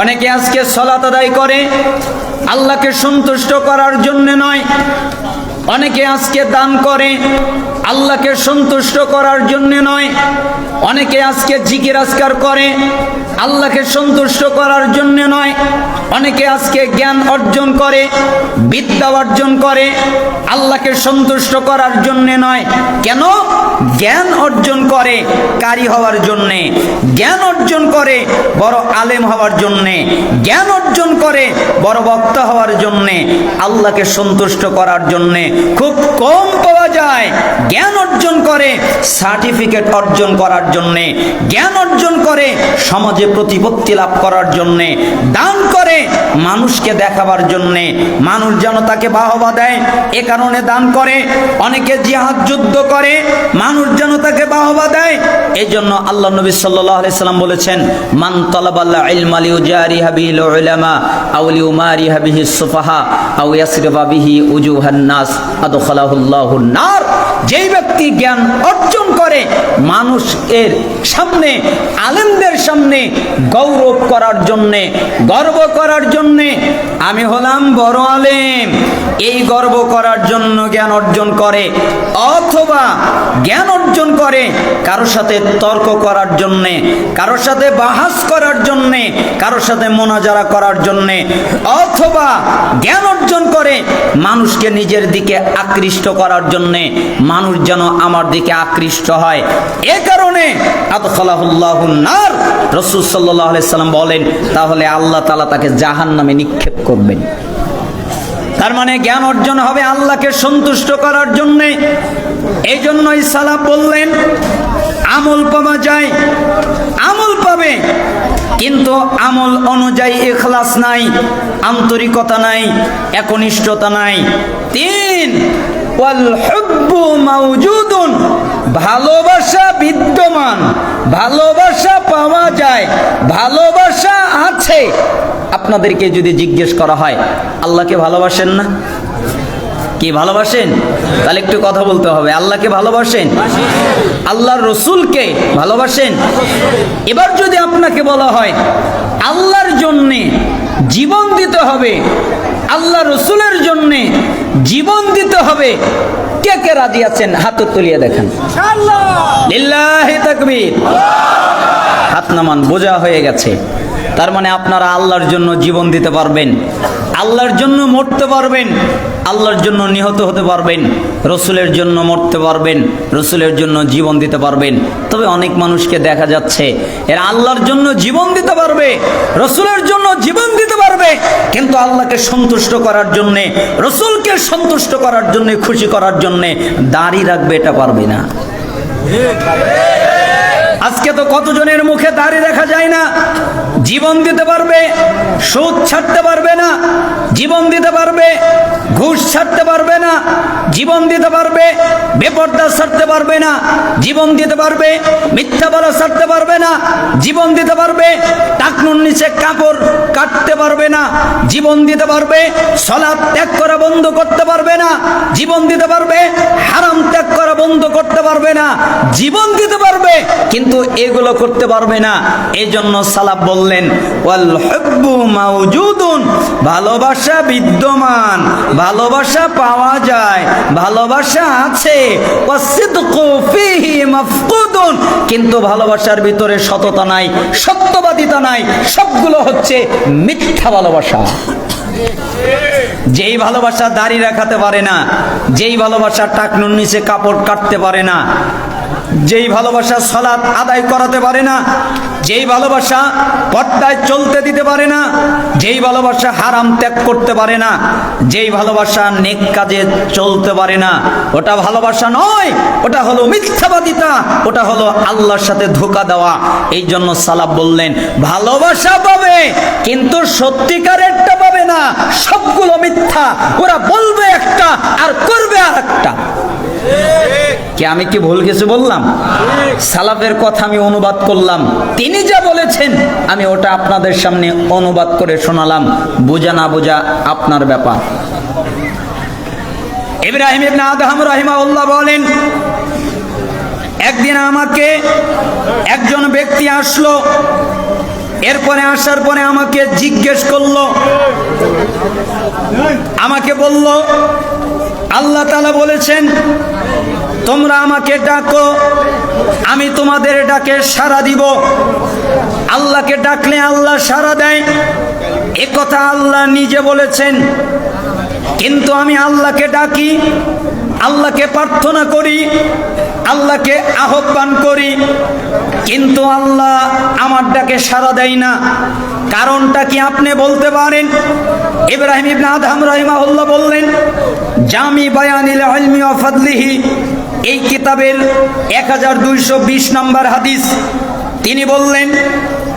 অনেকে আজকে সলাত আদায় করে আল্লাহকে সন্তুষ্ট করার জন্য নয় অনেকে আজকে দান করে, আল্লাহকে সন্তুষ্ট করার জন্য নয়। অনেকে আজকে জিকির আজকার করে, আল্লাহকে সন্তুষ্ট করার জন্য নয়। অনেকে আজকে জ্ঞান অর্জন করে, বিদ্যা অর্জন করে, আল্লাহকে সন্তুষ্ট করার জন্য নয়। কেন? জ্ঞান অর্জন করে কারি হওয়ার জন্যে, জ্ঞান অর্জন করে বড় আলেম হওয়ার জন্যে, জ্ঞান অর্জন করে বড় বক্তা হওয়ার জন্যে, আল্লাহকে সন্তুষ্ট করার জন্যে খুব কম পাওয়া যায়। জ্ঞান অর্জন করে, সার্টিফিকেট অর্জন করার জন্যে, জ্ঞান অর্জন করে, সমাজে প্রতিপত্তি লাভ করার জন্যে, দান করে মানুষকে দেখাবার জন্যে মানুষ যেন তাকে বাহবা দেয়, এ কারণে দান করে, অনেকে জিহাদ যুদ্ধ করে, মানুষ যেন তাকে বাহবা দেয়। এই জন্য আল্লাহ নবী আলাইহি সাল্লাম বলেছেন, মান তালাবাল্লা ইলমা লিউজারিহা বিহিল উলামা আও লিউমারিহা বিহি সুফাহা আও ইয়াসরিফা বিহি উজুহান নাস আদখালাহুল্লাহু নার। যেই ব্যক্তি জ্ঞান অর্জন করে মানুষের সামনে, আলেমদের সামনে গৌরব করার জন্যে, গর্ব করার জন্যে আমি হলাম বড় আলেম। এই গর্ব করার জন্য জ্ঞান অর্জন করে, অথবা জ্ঞান অর্জন করে কারোর সাথে তর্ক করার জন্যে কারোর সাথে বাহাস করার জন্যে কারোর সাথে মোনাজারা করার জন্যে, অথবা জ্ঞান অর্জন করে মানুষকে নিজের দিকে আকৃষ্ট করার জন্যে মানুষ যেন আমার দিকে আকৃষ্ট হয়। এ কারণে আতখলাহুল্লাহ নার। রসুল সাল্লাহ সাল্লাম বলেন, তাহলে আল্লাহ তালা তাকে জাহান নামে নিক্ষেপ করবেন। তার মানে জ্ঞান অর্জন হবে আল্লাহকে সন্তুষ্ট করার জন্যে। এই জন্যই সালা বললেন, আমল পাওয়া যায়, আমল পাবে, কিন্তু আমল অনুযায়ী এখলাস নাই, আন্তরিকতা নাই, একনিষ্ঠতা নাই। তিন মাউজুদুন, ভালোবাসা বিদ্যমান, ভালোবাসা পাওয়া যায়, ভালোবাসা আছে। আপনাদেরকে যদি জিজ্ঞেস করা হয়, আল্লাহকে ভালোবাসেন না? কি ভালোবাসেন? তাহলে একটু কথা বলতে হবে, আল্লাহকে ভালোবাসেন? আল্লাহর রসুলকে ভালোবাসেন? এবার যদি আপনাকে বলা হয় আল্লাহর জন্যে জীবন দিতে হবে। আল্লাহ রসুলের জন্যে জীবন দিতে হবে। কে কে রাজি আছেন? হাত তুলিয়ে দেখেন। লিল্লাহি তাকবীর। হাত নামান বোঝা হয়ে গেছে। তার মানে আপনারা আল্লাহর জন্য জীবন দিতে পারবেন। আল্লাহর জন্য মরতে পারবেন। আল্লাহর জন্য নিহত হতে পারবেন। রসুলের জন্য মরতে পারবেন। রসুলের জন্য জীবন দিতে পারবেন। তবে অনেক মানুষকে দেখা যাচ্ছে, এরা আল্লাহর জন্য জীবন দিতে পারবে, রসুলের জন্য জীবন দিতে পারবে। কিন্তু আল্লাহকে সন্তুষ্ট করার জন্যে, রসুলকে সন্তুষ্ট করার জন্যে, খুশি করার জন্যে দাড়ি রাখবে এটা পারবে না। আজকে তো কতজনের মুখে দাড়ি দেখা যায় না? জীবন দিতে পারবে, সুদ ছাড়তে পারবে না, জীবন দিতে পারবে, ঘুষ ছাড়তে পারবে না, জীবন দিতে পারবে, বেপর্দা ছাড়তে পারবে না, জীবন দিতে পারবে, মিথ্যা বলা ছাড়তে পারবে না, জীবন দিতে পারবে, টাকনুর নিচে কাপড় কাটতে পারবে না, জীবন দিতে পারবে, সলাপ ত্যাগ করা বন্ধ করতে পারবে না, জীবন দিতে পারবে, হারাম ত্যাগ করা বন্ধ করতে পারবে না, জীবন দিতে পারবে, কিন্তু এগুলো করতে পারবে না। এই জন্য বললেন ভালোবাসা বিদ্যমান, ভালোবাসা পাওয়া যায়, ভালোবাসা আছে কিন্তু ভালোবাসার ভিতরে সততা নাই, সত্যবাদিতা নাই, সবগুলো হচ্ছে মিথ্যা ভালোবাসা। যেই ভালোবাসা দাড়ি রাখাতে পারে না, যেই ভালোবাসা টাকনুর নিচে কাপড় কাটতে পারে না যেই ভালোবাসা সলাৎ আদায় করাতে পারে না, যেই ভালোবাসা পর্দায় চলতে দিতে পারে না, যেই ভালোবাসা হারাম ত্যাগ করতে পারে না, যেই ভালোবাসা নেক কাজে চলতে পারে না, ওটা ভালোবাসা নয়, ওটা হলো মিথ্যাবাদিতা, ওটা হলো আল্লাহর সাথে ধোকা দেওয়া। এই জন্য সালাব বললেন, ভালোবাসা পাবে, কিন্তু সত্যিকারেরটা পাবে না, সবগুলো মিথ্যা, ওরা বলবে একটা আর করবে আর একটা কি আমি কি ভুল কিছু বললাম? সালাফের কথা আমি অনুবাদ করলাম। তিনি যা বলেছেন, আমি ওটা আপনাদের সামনে অনুবাদ করে শোনালাম। বোঝা না বোঝা আপনার ব্যাপার। ইব্রাহিম ইবনে আদহাম রাহিমাহুল্লাহ বলেন, একদিন আমাকে একজন ব্যক্তি আসলো, এরপরে আসার পরে আমাকে জিজ্ঞেস করল, আমাকে বলল আল্লাহ তালা বলেছেন, তোমরা আমাকে ডাকো, আমি তোমাদের ডাকে সাড়া দিব। আল্লাহকে ডাকলে আল্লাহ সাড়া দেয়। একথা কথা আল্লাহ নিজে বলেছেন, কিন্তু আমি আল্লাহকে ডাকি আল্লাহকে প্রার্থনা করি, আল্লাহকে আহ্বান করি, কিন্তু আল্লাহ আমার ডাকে সাড়া দেয় না। কারণটা কি আপনি বলতে পারেন? ইব্রাহিম ইবনে আদহাম রাহিমাহুল্লাহ বললেন, জামি বায়ানিল ইলমি ওয়া ফাদলিহি। এই কিতাবের এক হাজার দুইশো বিশ নম্বর হাদিস তিনি বললেন,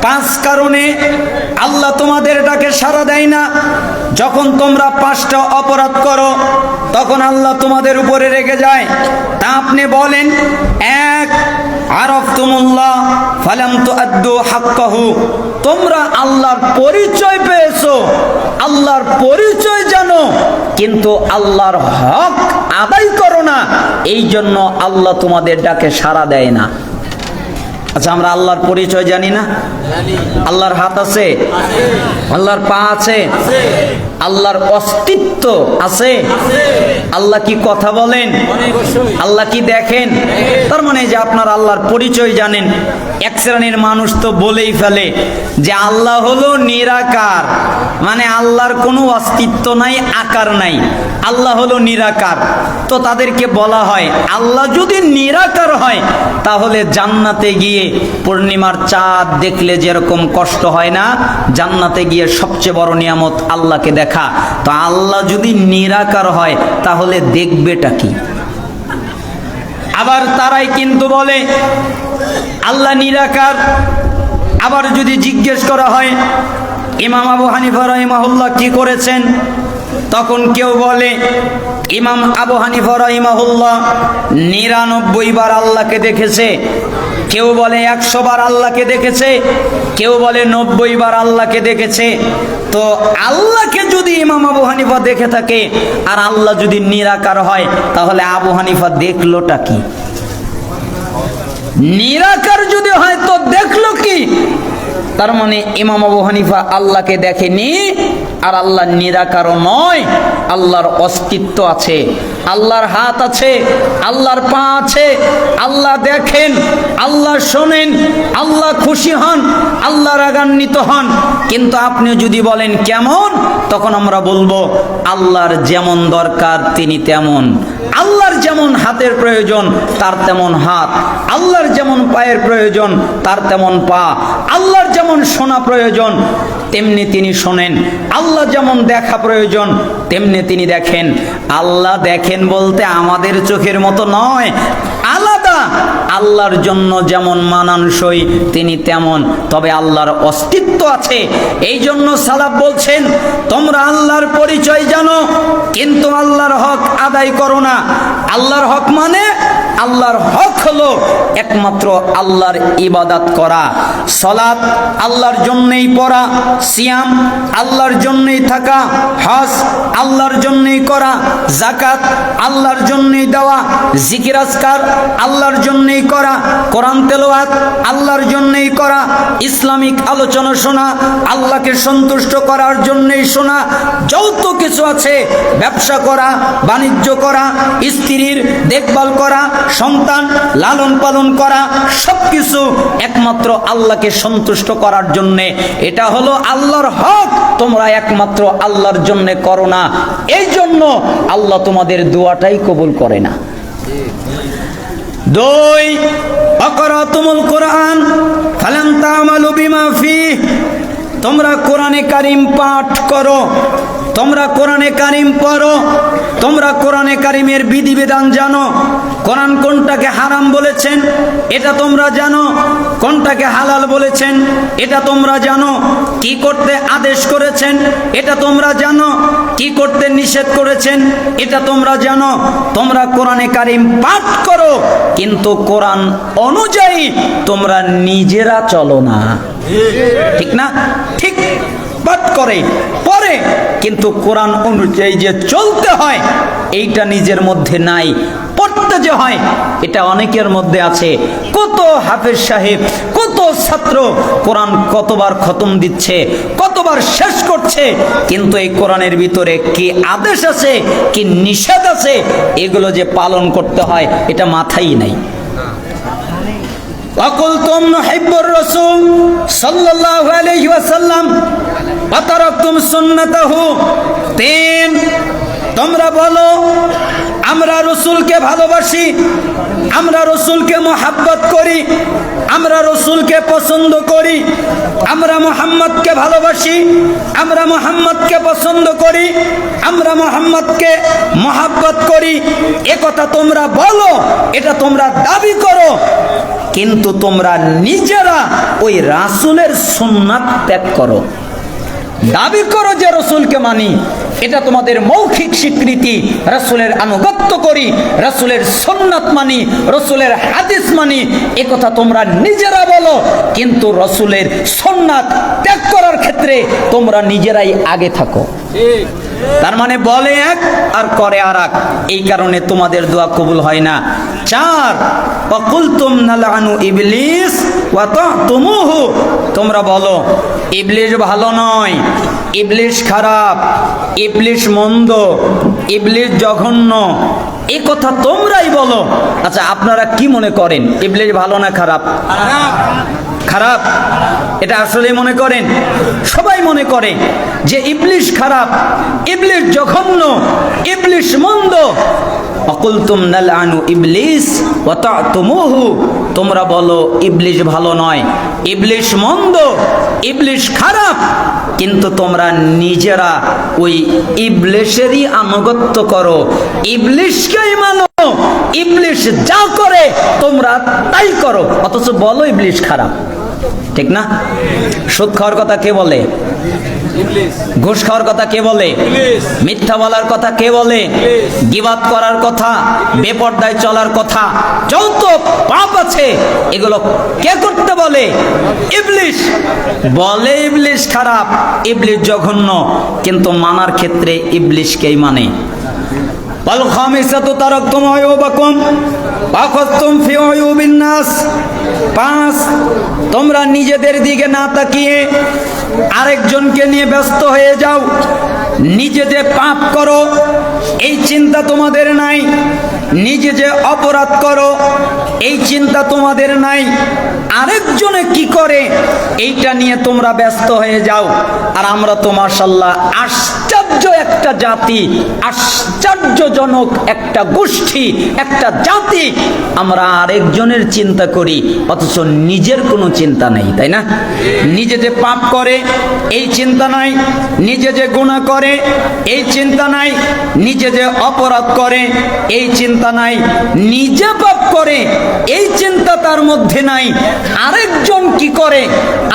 পাঁচ কারণে আল্লাহ তোমাদের ডাকে সাড়া দেয় না। যখন তোমরা পাঁচটা অপরাধ করো, তখন আল্লাহ তোমাদের উপরে রেগে যায়। তা আপনি বলেন, এক আরফ তুমুল্লাহ ফালাম তো আদ্দু হাক্কাহু। তোমরা আল্লাহর পরিচয় পেয়েছ, আল্লাহর পরিচয় জানো, কিন্তু আল্লাহর হক আদায় করো না। এই জন্য আল্লাহ তোমাদের ডাকে সাড়া দেয় না। আচ্ছা আমরা আল্লাহর পরিচয় জানি না? আল্লাহর হাত আছে? আল্লাহর পা আছে? আল্লাহর অস্তিত্ব আছে। আল্লাহ কি কথা বলেন? আল্লাহ কি দেখেন? তার মানে যে আপনার আল্লাহর পরিচয় জানেন। এক শ্রেণির মানুষ তো বলেই ফেলে যে আল্লাহ হলো নিরাকার। মানে আল্লাহর কোনো অস্তিত্ব নাই, আকার নাই। আল্লাহ হলো নিরাকার। তো তাদেরকে বলা হয়, আল্লাহ যদি নিরাকার হয়, তাহলে জান্নাতে গিয়ে পূর্ণিমার চাঁদ দেখলে যেরকম কষ্ট হয় না, জান্নাতে গিয়ে সবচেয়ে বড় নিয়ামত আল্লাহকে দেখা তো আল্লাহ যদি নিরাকার হয়, তাহলে দেখবেটা কি? আবার তারাই কিন্তু বলে, আল্লাহ নিরাকার। আবার যদি জিজ্ঞেস করা হয়, ইমাম আবু হানিফা রহিমাহুল্লাহ কি করেছেন? তখন কেউ বলে, ইমাম আবু হানিফা রহিমাহুল্লাহ নিরানব্বই বার আল্লাহকে দেখেছে। কেউ বলে, একশো বার আল্লাহকে দেখেছে। কেউ বলে, নব্বই বার আল্লাহকে দেখেছে। তো আল্লাহকে যদি ইমাম আবু হানিফা দেখে থাকে, আর আল্লাহ যদি নিরাকার হয়, তাহলে আবু হানিফা দেখলোটা কি? নিরাকার যদি হয়, তো দেখল কি? তার মানে ইমাম আবু হানিফা আল্লাহকে দেখেনি। আর আল্লাহ নিরাকারও নয়, আল্লাহর অস্তিত্ব আছে, আল্লাহর হাত আছে, আল্লাহর পা আছে, আল্লাহ দেখেন, আল্লাহ শোনেন, আল্লাহ খুশি হন, আল্লাহ রাগান্বিত হন। কিন্তু আপনি যদি বলেন কেমন, তখন আমরা বলব, আল্লাহর যেমন দরকার তিনি তেমন। আল্লাহর যেমন হাতের প্রয়োজন, তার তেমন হাত। আল্লাহর যেমন পায়ের প্রয়োজন, তার তেমন পা। আল্লাহর যেমন শোনা প্রয়োজন, তেমনি তিনি শোনেন। আল্লাহ যেমন দেখা প্রয়োজন, তেমনি তিনি দেখেন। আল্লাহ দেখেন বলতে আমাদের চোখের মতো নয়, আলাদা। আল্লাহর জন্য যেমন মানানসই, তিনি তেমন। তবে আল্লাহর অস্তিত্ব আছে। এই জন্য সালাব বলছেন, তোমরা আল্লাহর পরিচয় জানো, কিন্তু আল্লাহর হক আদায় করো না। আল্লাহর হক মানে আল্লাহর হক হলো একমাত্র আল্লাহর ইবাদাত করা। সলাৎ আল্লাহর জন্যই পড়া, সিয়াম আল্লাহর জন্যই থাকা, হজ আল্লাহর জন্যই করা জাকাত আল্লাহর জন্যই দেওয়া জিকির আজকার আল্লাহর জন্যই করা, কোরআন তেলাওয়াত আল্লাহর জন্যই করা, ইসলামিক আলোচনা শোনা, আল্লাহকে সন্তুষ্ট করার জন্যই শোনা যৌথ কিছু আছে, ব্যবসা করা, বাণিজ্য করা, স্ত্রীর দেখভাল করা সন্তান লালন পালন করা সবকিছু একমাত্র আল্লাহকে সন্তুষ্ট করার জন্যে। এটা হলো আল্লাহর হক, তোমরা একমাত্র আল্লাহর জন্যে করো না। এই জন্য আল্লাহ তোমাদের দোয়াটাই কবুল করে না। দুই, অকরাতুমুল কোরআন ফালাম তামালু বিমা ফিহ। তোমরা কোরআনে কারিম পাঠ করো। তোমরা কোরআনে কারিম পড়ো, তোমরা কোরআনে কারিমের বিধিবিধান জানো। কোরআন কোনটাকে হারাম বলেছেন, এটা তোমরা জানো। কোনটাকে হালাল বলেছেন, এটা তোমরা জানো। কি করতে আদেশ করেছেন, এটা তোমরা জানো। কি করতে নিষেধ করেছেন, এটা তোমরা জানো। তোমরা কোরআনে কারিম পাঠ করো, কিন্তু কোরআন অনুযায়ী তোমরা নিজেরা চলো না। ঠিক না? ঠিক। ইবাদত করে পরে কিন্তু কোরআন অনুযায়ী যে চলতে হয়, এইটা নিজের মধ্যে নাই, পড়তে যে হয়, এটা অনেকের মধ্যে আছে। কত হাফেজ সাহেব, কত ছাত্র কোরআন কতবার খতম দিচ্ছে, কতবার শেষ করছে, কিন্তু এই কোরআনের ভিতরে কি আদেশ আছে, কি নিষেধ আছে, এগুলো যে পালন করতে হয়, এটা মাথাই নাই। অকল তোমন হেব্বর রসুল সাল্লাহ আলহিহাসাল্লাম তিন, তোমরা বলো, আমরা রসুলকে ভালোবাসি, আমরা রসুলকে মোহাব্বত করি, আমরা রসুলকে পছন্দ করি, আমরা মোহাম্মদকে ভালোবাসি, আমরা মোহাম্মদকে পছন্দ করি, আমরা মোহাম্মদকে মোহাব্বত করি। এ কথা তোমরা বলো, এটা তোমরা দাবি করো। কিন্তু তোমরা নিজেরা ওই রাসুলের সুন্নাত ত্যাগ করো। দাবি করো যে রসুলকে মানি। এটা তোমাদের মৌখিক স্বীকৃতি। রসুলের আনুগত্য করি, রসুলের সন্ন্যত মানি, রসুলের হাদিস মানি। এ কথা তোমরা নিজেরা বলো, কিন্তু রসুলের সন্ন্যাত ত্যাগ করার ক্ষেত্রে তোমরা নিজেরাই আগে থাকো। তার মানে বলে এক আর করে আর এই কারণে তোমাদের দোয়া কবুল হয় না। চার, অকুলতুম নালানু ইবলিস তোমরা বলো ইবলিশ ভালো নয় ইবলিশ খারাপ ইবলিশ মন্দ ইবলিশ জঘন্য এই কথা তোমরাই বলো। আচ্ছা আপনারা কি মনে করেন ইবলিশ ভালো না খারাপ। খারাপ? এটা আসলে মনে করেন? সবাই মনে করে যে ইবলিশ খারাপ, ইবলিশ জঘন্য, ইবলিশ মন্দ। অকুলতুম নালানু ইবলিস ওয়াতাতুমুহু তোমরা বলো, ইবলিশ ভালো নয়, ইবলিশ মন্দ, ইবলিশ খারাপ। কিন্তু তোমরা নিজেরা ওই ইবলিশেরই আনুগত্য করো। ইবলিশকেই মানো, ইবলিশ যা করে তোমরা তাই করো। অথচ বলো ইবলিশ খারাপ। ঠিক না? সুদ খাওয়ার কথা কে বলে? ঘুষ খাওয়ার কথা কে বলে? মিথ্যা বলার কথা কে বলে? গিবাদ করার কথা, বেপর্দায় চলার কথা যত পাপ আছে, এগুলো কে করতে বলে? ইবলিশ। বলে ইবলিশ খারাপ, ইবলিশ জঘন্য, কিন্তু মানার ক্ষেত্রে ইবলিশকেই মানে। ওয়াল খামিসাতু তারাকতুম আয়ুবাকুম আখাযতুম ফি আয়ুবিন নাস পাঁচ তোমরা নিজেদের দিকে না তাকিয়ে আরেকজনকে নিয়ে ব্যস্ত হয়ে যাও। নিজে যে পাপ করো, এই চিন্তা তোমাদের নাই। নিজে যে অপরাধ করো, এই চিন্তা তোমাদের নাই। আরেকজনে কি করে? এইটা নিয়ে তোমরা ব্যস্ত হয়ে যাও। আর আমরা তোমার মার্শাল্লাহ আস আশ্চর্য একটা জাতি, আশ্চর্যজনক একটা গোষ্ঠী, একটা জাতি। আমরা আরেকজনের চিন্তা করি, অথচ নিজের কোনো চিন্তা নেই, তাই না? নিজে যে পাপ করে, এই চিন্তা নাই। নিজে যে গুণা করে, এই চিন্তা নাই। নিজে যে অপরাধ করে, এই চিন্তা নাই। নিজে পাপ করে, এই চিন্তা তার মধ্যে নাই। আরেকজন কি করে?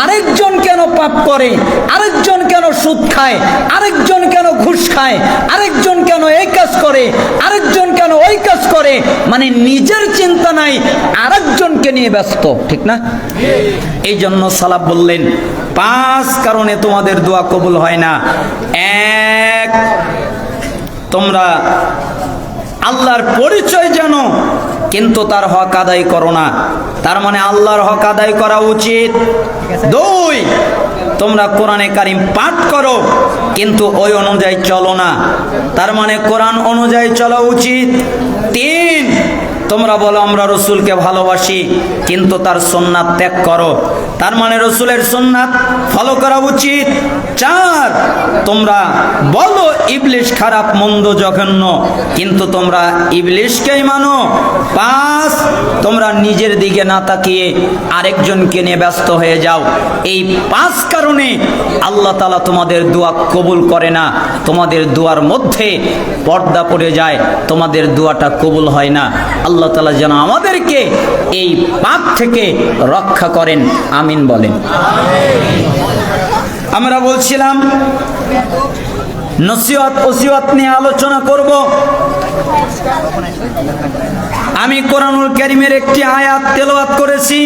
আরেকজন কেন পাপ করে? আরেকজন কেন সুদ খায়? আরেকজন কেন ঘুষ খায়? আরেকজন কেন এই কাজ করে? আরেকজন কেন ওই কাজ করে? মানে নিজের চিন্তা নাই, আরেকজনকে নিয়ে ব্যস্ত, ঠিক না? এই জন্য সালাব বললেন, পাঁচ কারণে তোমাদের দোয়া কবুল হয় না। এক, তোমরা আল্লাহর পরিচয় জানো, কিন্তু তার হক আদায় করো না। তার মানে আল্লাহর হক আদায় করা উচিত। দুই তোমরা কোরআনে কারিম পাঠ করো, কিন্তু ওই অনুযায়ী চলো না। তার মানে কোরআন অনুযায়ী চলা উচিত। তিন তোমরা বলো, আমরা রসুলকে ভালোবাসি, কিন্তু তার সোননাথ ত্যাগ করো। তার মানে রসুলের সোননাথ ফলো করা উচিত। চার, তোমরা বলো, ইবলিশ খারাপ, মন্দ, জঘন্য, কিন্তু তোমরা ইবলিশকেই মানো। পাঁচ, তোমরা নিজের দিকে না তাকিয়ে আরেকজনকে নিয়ে ব্যস্ত হয়ে যাও। এই পাঁচ কারণে আল্লাহ তালা তোমাদের দোয়া কবুল করে না। তোমাদের দোয়ার মধ্যে পর্দা পড়ে যায়, তোমাদের দোয়াটা কবুল হয় না। আল্লাহ তালা যেন আমাদেরকে এই পাপ থেকে রক্ষা করেন। আমিন বলেন। আমরা বলছিলাম, নসিহত ওসিয়ত নিয়ে আলোচনা করব। আমি কোরআনুল করিমের একটি আয়াত তেলাওয়াত করেছি,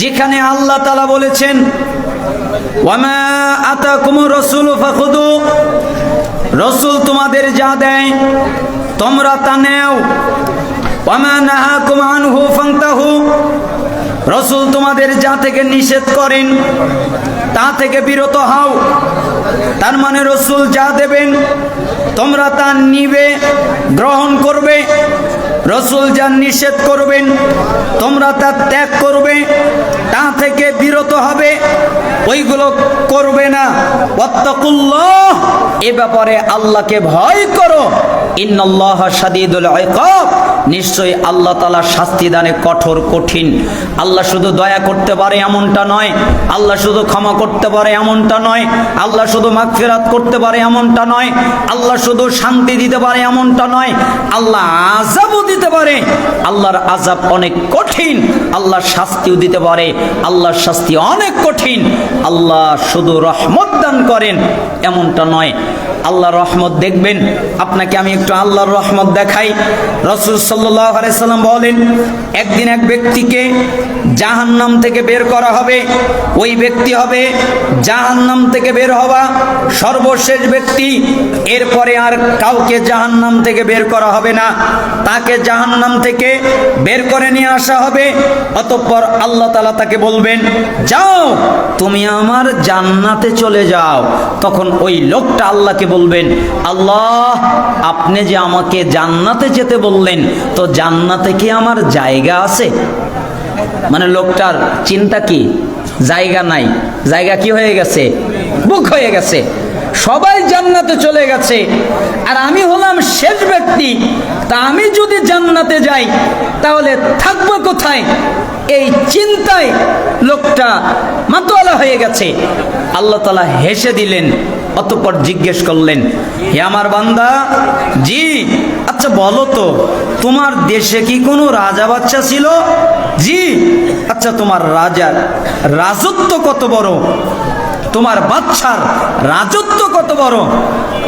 যেখানে আল্লাহ তালা বলেছেন আতাকুমুর রাসূলু রসুল তোমাদের যা দেয় তোমরা তা নেও। রসুল তোমাদের যা থেকে নিষেধ করেন, তা থেকে বিরত হও। তার মানে রসুল যা দেবেন, তোমরা তা নিবে, গ্রহণ করবে। রসুল যা নিষেধ করবেন, তোমরা তা ত্যাগ করবে, তা থেকে বিরত হবে। ওইগুলো করবে না। ওয়াত্তাকুল্লাহ, এ ব্যাপারে আল্লাহকে ভয় করো। ইন্নাল্লাহ সাদিদুল ইকাব। নিশ্চয়ই আল্লাহ তালা শাস্তি দানে কঠোর, কঠিন। আল্লাহ শুধু দয়া করতে পারে এমনটা নয়। আল্লাহ শুধু ক্ষমা করতে পারে এমনটা নয়। আল্লাহ শুধু মাগফিরাত করতে পারে এমনটা নয়। আল্লাহ শুধু শান্তি দিতে পারে এমনটা নয়। আল্লাহ আজাবও দিতে পারে। আল্লাহর আজাব অনেক কঠিন। আল্লাহর শাস্তিও দিতে পারে। আল্লাহর শাস্তি অনেক কঠিন। আল্লাহ শুধু রহমত দান করেন, এমনটা নয়। আল্লাহর রহমত দেখবেন। আপনাকে আমি একটু আল্লাহর রহমত দেখাই। রসুল সাল্লাম বলেন, একদিন এক ব্যক্তিকে জাহান্নাম থেকে বের করা হবে। ওই ব্যক্তি হবে জাহান্নাম থেকে বের হওয়া সর্বশেষ ব্যক্তি। এরপরে আর কাউকে জাহান্নাম থেকে বের করা হবে না। তাকে জাহান্নাম থেকে বের করে নিয়ে আসা হবে। অতঃপর আল্লাহ তালা তাকে বলবেন, যাও, তুমি আমার জান্নাতে চলে যাও। তখন ওই লোকটা আল্লাহকে বলবেন, আল্লাহ, আপনি যে আমাকে জান্নাতে যেতে বললেন, তো জান্নাতে কি আমার জায়গা আছে? মানে লোকটার চিন্তা কি? জায়গা নাই। জায়গা কি হয়ে গেছে? বুক হয়ে গেছে। সবাই জান্নাতে চলে গেছে। আর আমি হলাম শেষ ব্যক্তি। তা আমি যদি জান্নাতে যাই, তাহলে থাকব কোথায়? এই চিন্তায় লোকটা মাতোয়ালা হয়ে গেছে। আল্লাহ তালা হেসে দিলেন অতঃপর জিজ্ঞেস করলেন, হে আমার বান্দা, জি আচ্ছা বলো তো, তোমার দেশে কি কোনো রাজা বাচ্চা ছিল? জি আচ্ছা তোমার রাজার রাজত্ব কত বড়? তোমার বাচ্চার রাজত্ব কত বড়?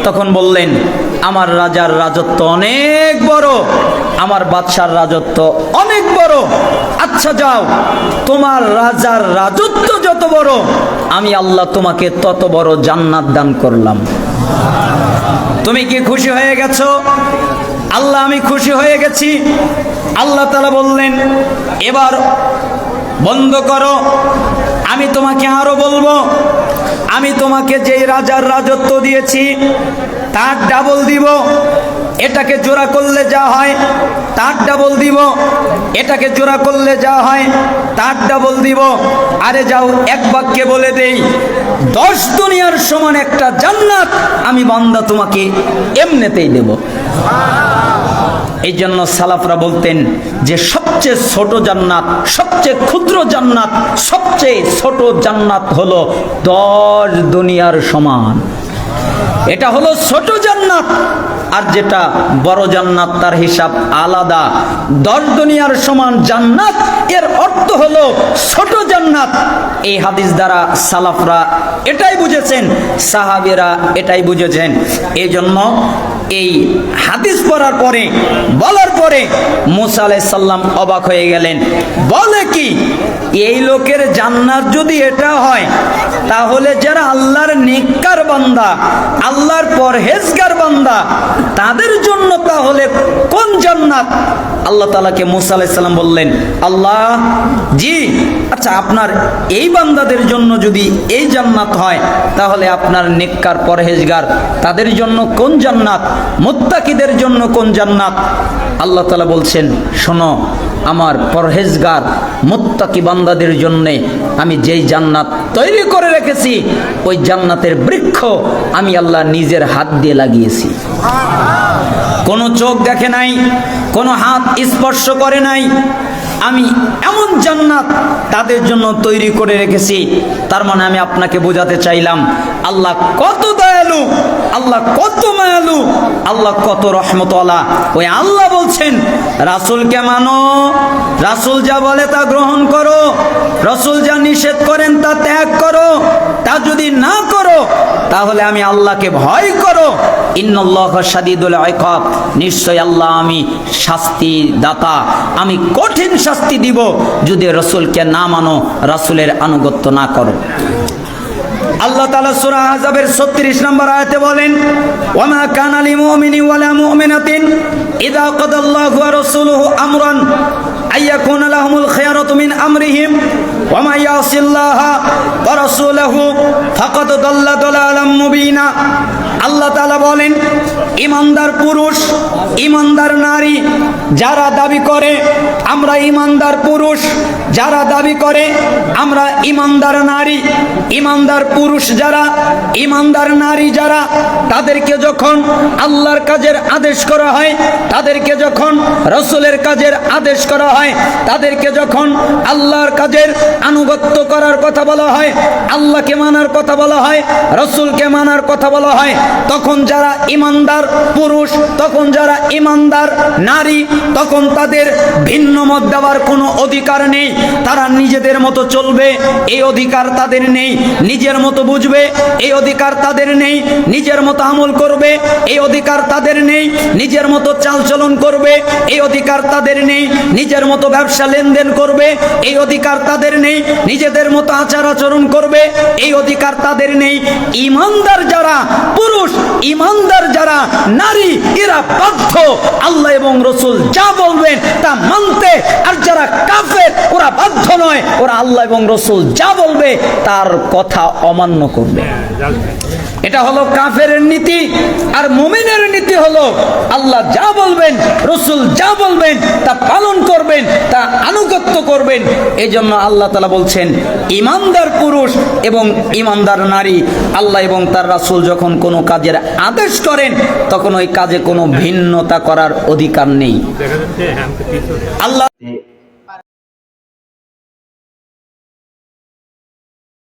তখন বললেন, আমার রাজার রাজত্ব অনেক বড়, আমার বাদশার রাজত্ব অনেক বড়। আচ্ছা যাও, তোমার রাজার রাজত্ব যত বড়, আমি আল্লাহ তোমাকে তত বড় জান্নাত দান করলাম। তুমি কি খুশি হয়ে গেছো? আল্লাহ, আমি খুশি হয়ে গেছি। আল্লাহ তালা বললেন, এবার বন্ধ করো। আমি তোমাকে আরও বলব, আমি তোমাকে যেই রাজার রাজত্ব দিয়েছি, তার ডাবল দিব। এটাকে জোড়া করলে যা হয়, তার ডাবল দিব। এটাকে জোড়া করলে যা হয়, তার ডাবল দিব। আরে যাও, এক বাক্যে বলে দেই, দশ দুনিয়ার সমান একটা জান্নাত আমি বান্দা তোমাকে এমনিতেই দেব। এই জন্য সালাফরা বলতেন যে সবচেয়ে ছোট জান্নাত, সবচেয়ে ক্ষুদ্র জান্নাত, সবচেয়ে ছোট জান্নাত হলো দশ দুনিয়ার সমান। এটা হলো ছোট জান্নাত, আর যেটা বড় জান্নাত তার হিসাব আলাদা। দশ দুনিয়ার সমান জান্নাত, এর অর্থ হলো ছোট জান্নাত। এই হাদিস দ্বারা সালাফরা এটাই বুঝেছেন, সাহাবেরা এটাই বুঝেছেন। এই জন্য এই হাদিস পড়ার পরে, বলার পরে মুসা আলাইসাল্লাম অবাক হয়ে গেলেন। বলে কি? এই লোকের জান্নাত যদি এটা হয়, তাহলে যারা আল্লাহর নেককার বান্দা, আল্লাহর পরহেজগার বান্দা, তাদের জন্য তাহলে কোন জান্নাত? আল্লাহ তালাকে মুসা আলাইসাল্লাম বললেন, আল্লাহ, জি আচ্ছা আপনার এই বান্দাদের জন্য যদি এই জান্নাত হয়, তাহলে আপনার নেককার পরহেজগার তাদের জন্য কোন জান্নাত? মুত্তাকিদের জন্য কোন জান্নাত? আল্লাহ তালা বলছেন, শোনো, আমার পরহেজগার মুত্তাকি বান্দাদের জন্যে আমি যেই জান্নাত তৈরি করে রেখেছি, ওই জান্নাতের বৃক্ষ আমি আল্লাহ নিজের হাত দিয়ে লাগিয়েছি। কোনো চোখ দেখে নাই, কোনো হাত স্পর্শ করে নাই আমি এমন জান্নাত তাদের জন্য তৈরি করে রেখেছি। তার মানে আমি আপনাকে বোঝাতে চাইলাম, আল্লাহ কত দয়ালু, আল্লাহ কত মায়ালু, আল্লাহ কত রহমতওয়ালা। ওই আল্লাহ বলছেন, রাসুলকে মানো, রাসুল যা বলে তা গ্রহণ করো, রসুল যা নিষেধ করেন তা ত্যাগ করো, তা যদি না করো, তাহলে আমি আল্লাহকে ভয় করো। ইন্নল্লাহ নিশ্চয় আল্লাহ আমি শাস্তি দাতা আমি কঠিন শাস্তি দিব যদি রসুলকে না মানো, রাসুলের আনুগত্য না করো। আল্লাহ তাআলা সূরা আযাবের 36 নম্বর আয়াতে বলেন, ওয়ামা কানা লিল মুমিনি ওয়ালা মুমিনাতিন ইদা কাদাল্লাহু ওয়া রাসূলুহু আমরান আইয়াকুনা লাহুমুল খিয়ারাতু মিন আমরিহিম ওয়া মা ইয়াসিল্লাহা ওয়া রাসূলুহু ফাকাদ দাল্লা দালালাম মুবিনা। আল্লাহ তাআলা বলেন, ইমানদার পুরুষ, ইমানদার নারী যারা দাবি করে, আমরা ইমানদার পুরুষ, যারা দাবি করে, আমরা ইমানদার নারী। ইমানদার পুরুষ যারা, ইমানদার নারী যারা, তাদেরকে যখন আল্লাহর কাজের আদেশ করা হয়, তাদেরকে যখন রসুলের কাজের আদেশ করা হয় তাদেরকে যখন আল্লাহর কাজের আনুগত্য করার কথা বলা হয়, আল্লাহকে মানার কথা বলা হয়, রসুলকে মানার কথা বলা হয়, তখন যারা ইমানদার পুরুষ, তখন যারা ইমানদার নারী, তখন তাদের ভিন্ন মত দেওয়ার কোনো অধিকার নেই। তারা নিজেদের মতো চলবে, এই অধিকার তাদের নেই। নিজের মতো বুঝবে, এই অধিকার তাদের নেই। নিজের মতো আমল করবে, এই অধিকার তাদের নেই। নিজের মতো চালচলন করবে, এই অধিকার তাদের নেই। নিজের মতো ব্যবসা লেনদেন করবে, এই অধিকার তাদের নেই, নিজেদের মতো আচার আচরণ করবে, এই অধিকার তাদের নেই। ইমানদার যারা পুরুষ, ইমানদার যারা নারী, এরা বাধ্য। আল্লাহ এবং রসুল যা বলবেন তা মানতে, আর যারা কাফের, ওরা বাধ্য নয়, ওরা আল্লাহ এবং রসুল যা বলবে তার কথা অমান্য করবে। এটা হলো কাফের নীতি আর মুমিনের নীতি হলো আল্লাহ যা বলবেন রসুল যা বলবেন তা পালন করবেন তা আনুগত্য করবেন। এই জন্য আল্লাহ তালা বলছেন ইমানদার পুরুষ এবং ইমানদার নারী আল্লাহ এবং তার রাসূল যখন কোনো কাজের আদেশ করেন তখন ওই কাজে কোনো ভিন্নতা করার অধিকার নেই। আল্লাহ